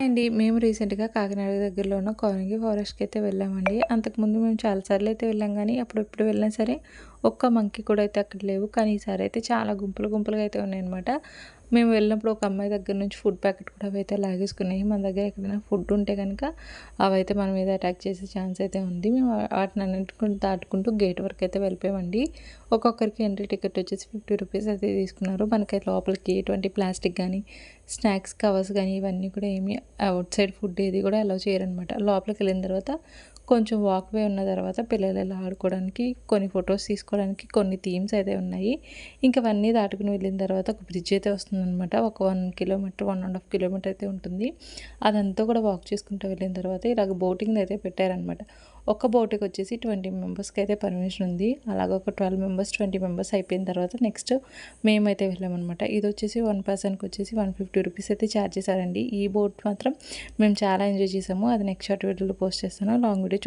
అండి మేము రీసెంట్గా కాకినాడ దగ్గరలో ఉన్న కోరంగి ఫారెస్ట్కి అయితే వెళ్ళామండి. అంతకుముందు మేము చాలాసార్లు అయితే వెళ్ళాం కానీ అప్పుడు ఎప్పుడు వెళ్ళినా సరే ఒక్క మంకీ కూడా అయితే అక్కడ లేవు. కానీ ఈసారి అయితే చాలా గుంపులు గుంపులుగా అయితే ఉన్నాయన్నమాట. మేము వెళ్ళినప్పుడు ఒక అమ్మాయి దగ్గర నుంచి ఫుడ్ ప్యాకెట్ కూడా అవైతే లాగేసుకున్నాయి. మన దగ్గర ఎక్కడైనా ఫుడ్ ఉంటే కనుక అవైతే మన మీద అటాక్ చేసే ఛాన్స్ అయితే ఉంది. మేము వాటిని అన్నింటిని దాటుకుంటూ గేట్ వరకు అయితే వెళ్ళిపోయామండి. ఒక్కొక్కరికి ఎంట్రీ టికెట్ వచ్చేసి ఫిఫ్టీ రూపీస్ అయితే తీసుకున్నారు. మనకైతే లోపలికి ఎటువంటి ప్లాస్టిక్ కానీ స్నాక్స్ కవర్స్ కానీ ఇవన్నీ కూడా ఏమి అవుట్ సైడ్ ఫుడ్ ఏది కూడా అలౌ చేయరనమాట లోపలికి వెళ్ళిన తర్వాత కొంచెం వాక్వే ఉన్న తర్వాత పిల్లలు ఎలా ఆడుకోవడానికి కొన్ని ఫొటోస్ తీసుకోవడానికి కొన్ని థీమ్స్ అయితే ఉన్నాయి. ఇంకా అవన్నీ దాటుకుని వెళ్ళిన తర్వాత ఒక బ్రిడ్జ్ అయితే వస్తుందన్నమాట. ఒక one kilometre one and half kilometre అయితే ఉంటుంది. అదంతా కూడా వాక్ చేసుకుంటూ వెళ్ళిన తర్వాత ఇలాగ బోటింగ్ అయితే పెట్టారనమాట ఒక బోట్కి వచ్చేసి ట్వంటీ మెంబర్స్కి అయితే పర్మిషన్ ఉంది. అలాగే ఒక ట్వెల్వ్ మెంబర్స్ ట్వంటీ మెంబర్స్ అయిపోయిన తర్వాత నెక్స్ట్ మేమైతే వెళ్ళామన్నమాట. ఇది వచ్చేసి వన్ పర్సన్కి వచ్చేసి వన్ ఫిఫ్టీ రూపీస్ అయితే ఛార్జ్ చేశారండి. ఈ బోట్ మాత్రం మేము చాలా ఎంజాయ్ చేసాము అది నెక్స్ట్ షార్ట్ వీడియోలో పోస్ట్ చేస్తాను. Long video